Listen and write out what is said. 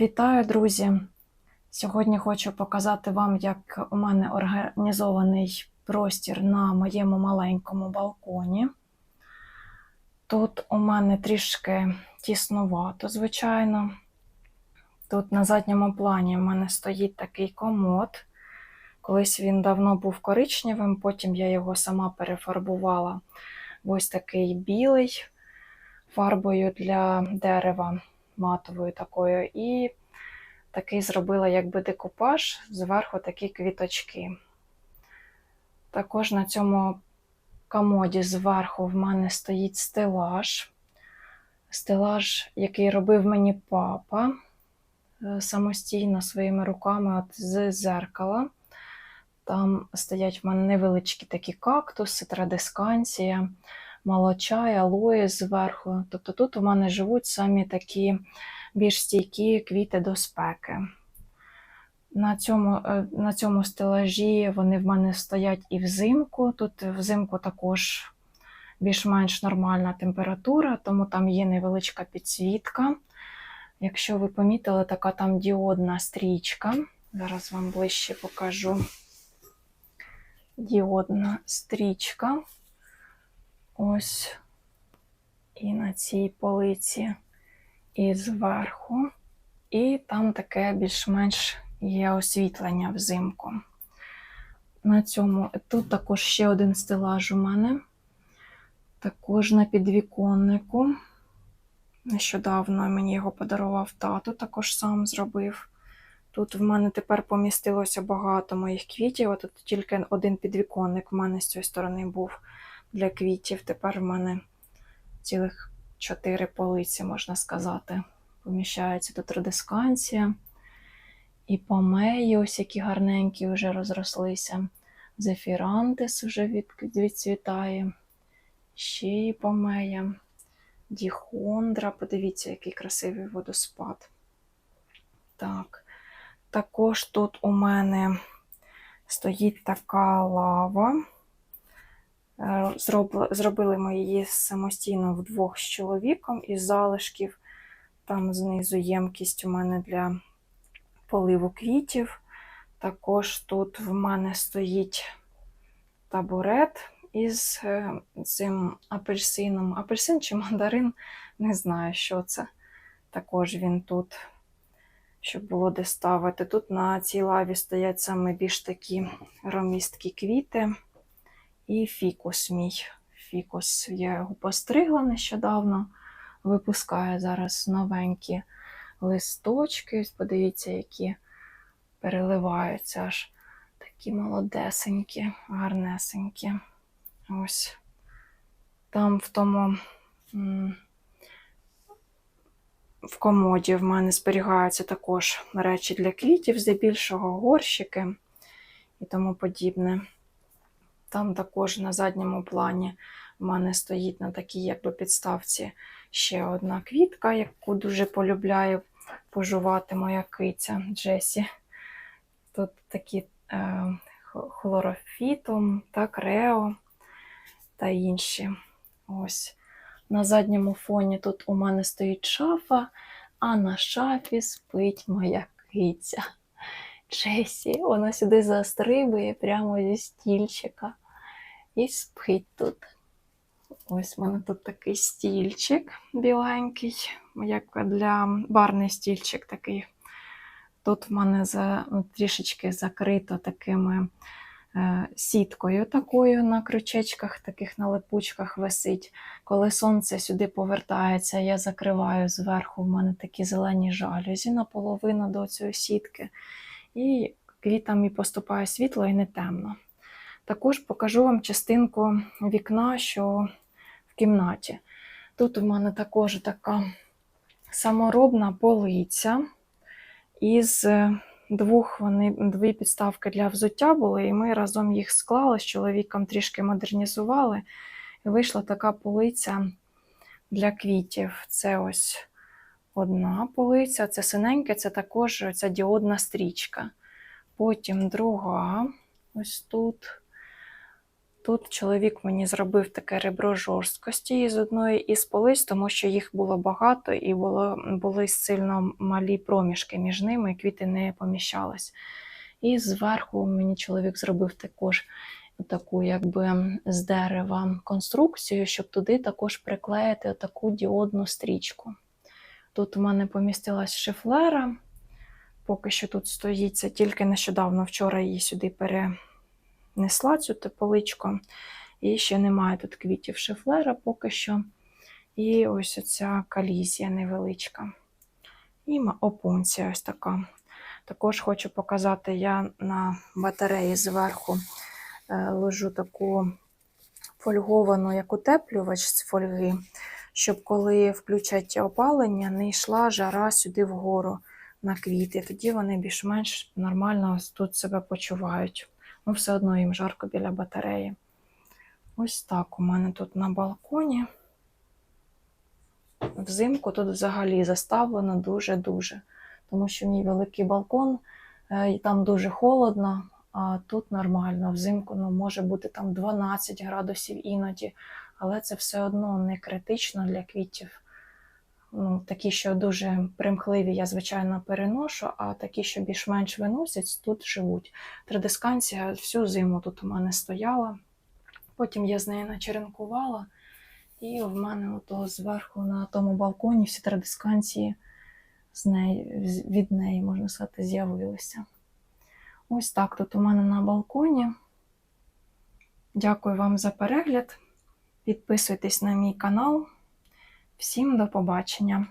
Вітаю, друзі! Сьогодні хочу показати вам, як у мене організований простір на моєму маленькому балконі. Тут у мене трішки тіснувато, звичайно. Тут на задньому плані в мене стоїть такий комод. Колись він давно був коричневим, потім я його сама перефарбувала в ось такий білий фарбою для дерева матовою такою. І такий зробила якби декупаж, зверху такі квіточки. Також на цьому комоді зверху в мене стоїть стелаж. Стелаж, який робив мені папа е, самостійно своїми руками от з зеркала. Там стоять в мене невеличкі такі кактуси, традисканція, молочай, алої зверху. Тобто тут у мене живуть самі такі більш стійкі квіти до спеки. На цьому е, на цьому стелажі вони в мене стоять і взимку. Тут взимку також більш-менш нормальна температура, тому там є невеличка підсвітка. Якщо ви помітили, така там діодна стрічка. Зараз вам ближче покажу діодна стрічка. Ось і на цій полиці, і зверху. І там таке більш-менш є освітлення взимку. На цьому тут також ще один стелаж у мене. Також на підвіконнику. Нещодавно мені його подарував тато, також сам зробив. Тут в мене тепер помістилося багато моїх квітів. Тут тільки один підвіконник в мене з цієї сторони був для квітів. Тепер в мене цілих чотири полиці, можна сказати. Поміщається тут редисканція. І помеї, ось які гарненькі вже розрослися. Зефірантис вже від, відцвітає. Ще і помея. Діхондра. Подивіться, який красивий водоспад. Так. Також тут у мене стоїть така лава. Е, зробили ми її самостійно вдвох з чоловіком із залишків. Там знизу ємкість у мене для поливу квітів. Також тут в мене стоїть табурет із е, цим апельсином. Апельсин чи мандарин, не знаю, що це. Також він тут, щоб було де ставити. Тут на цій лаві стоять саме більш такі ромісткі квіти. І фікус мій. Фікус я його постригла нещодавно, випускає зараз новенькі листочки. Подивіться, які переливаються аж такі молодесенькі, гарнесенькі. Ось там в тому в комоді в мене зберігаються також речі для квітів, здебільшого горщики і тому подібне. Там також на задньому плані в мене стоїть на такій якби підставці ще одна квітка, яку дуже полюбляю пожувати моя киця Джесі. Тут такі е, хлорофітум, так, рео та інші. Ось. На задньому фоні тут у мене стоїть шафа, а на шафі спить моя киця. Джесі, вона сюди застрибує прямо зі стільчика і спить тут. Ось в мене тут такий стільчик біленький, як для барний стільчик такий. Тут в мене за, ну, трішечки закрито такими е, сіткою такою на крючечках, таких на липучках висить. Коли сонце сюди повертається, я закриваю зверху в мене такі зелені жалюзі наполовину до цієї сітки. І квітам і поступає світло і не темно. Також покажу вам частинку вікна, що в кімнаті. Тут у мене також така саморобна полиця. Із двох вони дві підставки для взуття були, і ми разом їх склали з чоловіком трішки модернізували. І вийшла така полиця для квітів. Це ось одна полиця, це синеньке, це також ця діодна стрічка. Потім друга, ось тут. Тут чоловік мені зробив таке ребро жорсткості із одної із полиць, тому що їх було багато і було, були сильно малі проміжки між ними, і квіти не поміщались. І зверху мені чоловік зробив також таку, якби з дерева конструкцію, щоб туди також приклеїти таку діодну стрічку. Тут у мене помістилась шифлера. Поки що тут стоїть, це тільки нещодавно вчора її сюди перенесла цю поличку. І ще немає тут квітів шифлера поки що. І ось оця калізія невеличка. І опунція ось така. Також хочу показати, я на батареї зверху е, ложу таку фольговану, як утеплювач з фольги, щоб коли включать опалення, не йшла жара сюди вгору на квіти. Тоді вони більш-менш нормально тут себе почувають. Ну, все одно їм жарко біля батареї. Ось так у мене тут на балконі. Взимку тут взагалі заставлено дуже-дуже, тому що мій великий балкон, е, і там дуже холодно, а тут нормально. Взимку ну, може бути там 12 градусів іноді, але це все одно не критично для квітів. Ну, такі, що дуже примхливі, я, звичайно, переношу, а такі, що більш-менш виносять, тут живуть. Традисканція всю зиму тут у мене стояла. Потім я з нею начеренкувала, і в мене ото зверху на тому балконі всі традисканції з неї, від неї, можна сказати, з'явилися. Ось так тут у мене на балконі. Дякую вам за перегляд. Підписуйтесь на мій канал. Всім до побачення!